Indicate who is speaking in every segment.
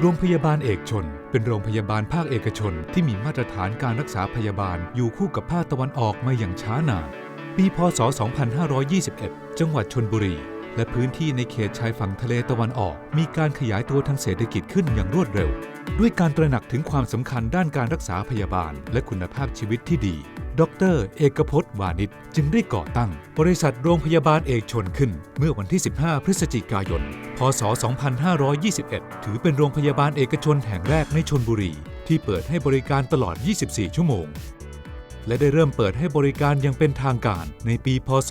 Speaker 1: โรงพยาบาลเอกชน เป็นโรงพยาบาลภาคเอกชนที่มีมาตรฐานการรักษาพยาบาลอยู่คู่กับภาคตะวันออกมาอย่างช้านาน ปีพศ 2521 จังหวัดชนบุรี และพื้นที่ในเขตชายฝั่งทะเลตะวันออก มีการขยายตัวทางเศรษฐกิจขึ้นอย่างรวดเร็ว ด้วยการตระหนักถึงความสำคัญด้านการรักษาพยาบาล และคุณภาพชีวิตที่ดี ดร เอกพจน์วานิชจึงได้ก่อตั้ง บริษัทโรงพยาบาลเอกชนขึ้น เมื่อวันที่ 15 พฤศจิกายน พศ 2521 ถือเป็นโรงพยาบาลเอกชนแห่งแรกในชนบุรี ที่เปิดให้บริการตลอด 24 ชั่วโมง และได้เริ่มเปิดให้บริการอย่างเป็นทางการในปี พศ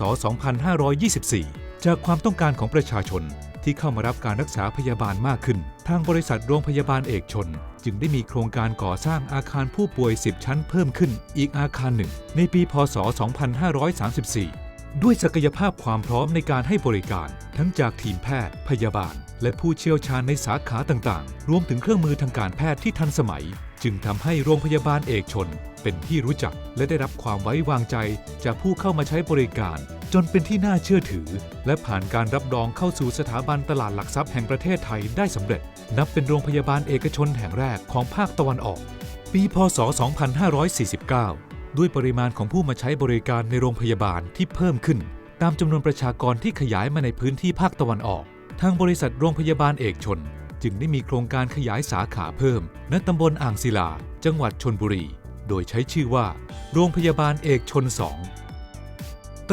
Speaker 1: 2524 จากความต้องการของประชาชน ที่เข้ามารับการรักษาพยาบาลมากขึ้น ทางบริษัทโรงพยาบาลเอกชน จึงได้มีโครงการก่อสร้างอาคารผู้ป่วย 10 ชั้นเพิ่มขึ้นอีกอาคารหนึ่ง ในปี พศ 2534 ด้วยศักยภาพความพร้อมในการให้บริการ ทั้งจากทีมแพทย์ พยาบาล และผู้เชี่ยวชาญในสาขาต่างๆ รวมถึงเครื่องมือทางการแพทย์ที่ทันสมัย จึงทำให้โรงพยาบาลเอกชน เป็นที่รู้จักและได้รับความไว้วางใจจากผู้เข้ามาใช้บริการ จนเป็นที่น่าเชื่อถือ และผ่านการรับรองเข้าสู่สถาบันตลาดหลักทรัพย์แห่งประเทศไทยได้สำเร็จ นับเป็นโรงพยาบาลเอกชนแห่งแรกของภาคตะวันออก ปี พศ 2549 ด้วยปริมาณของผู้มาใช้บริการในโรงพยาบาลที่เพิ่มขึ้น ตามจำนวนประชากรที่ขยายมาในพื้นที่ภาคตะวันออก ทางบริษัทโรงพยาบาลเอกชน จึงได้มีโครงการขยายสาขาเพิ่ม ณตำบลอ่างศิลา จังหวัดชนบุรี โดยใช้ชื่อว่า โรงพยาบาลเอกชน 2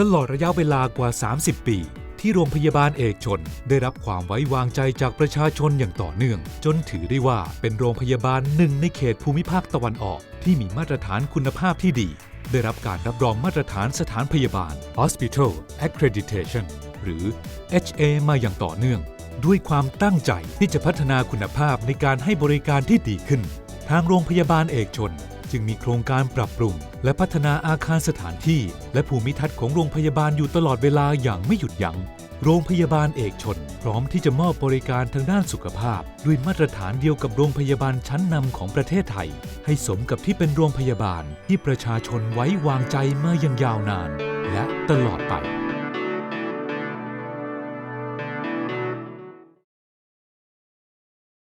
Speaker 1: ตลอดระยะเวลากว่า 30 ปี ที่โรงพยาบาลเอกชน ได้รับความไว้วางใจจากประชาชนอย่างต่อเนื่อง จนถือได้ว่าเป็นโรงพยาบาลหนึ่งในเขตภูมิภาคตะวันออก ที่มีมาตรฐานคุณภาพที่ดี ได้รับการรับรองมาตรฐานสถานพยาบาล Hospital Accreditation หรือ HA มาอย่างต่อเนื่อง ด้วยความตั้งใจที่จะพัฒนาคุณภาพในการให้บริการที่ดีขึ้น ทางโรงพยาบาลเอกชน จึงมีโครงการปรับปรุง และพัฒนาอาคารสถานที่ และภูมิทัศน์ของโรงพยาบาลอยู่ตลอดเวลาอย่างไม่หยุดยัง้งโรงพยาบาลเอกชน พร้อมที่จะมอบบริการทางด้านสุขภาพ ด้วยมาตรฐานเดียวกับโรงพยาบาลชั้นนำของประเทศไทย ให้สมกับที่เป็นโรงพยาบาลที่ประชาชนไว้วางใจมาอย่างยาวนาน และตลอดไป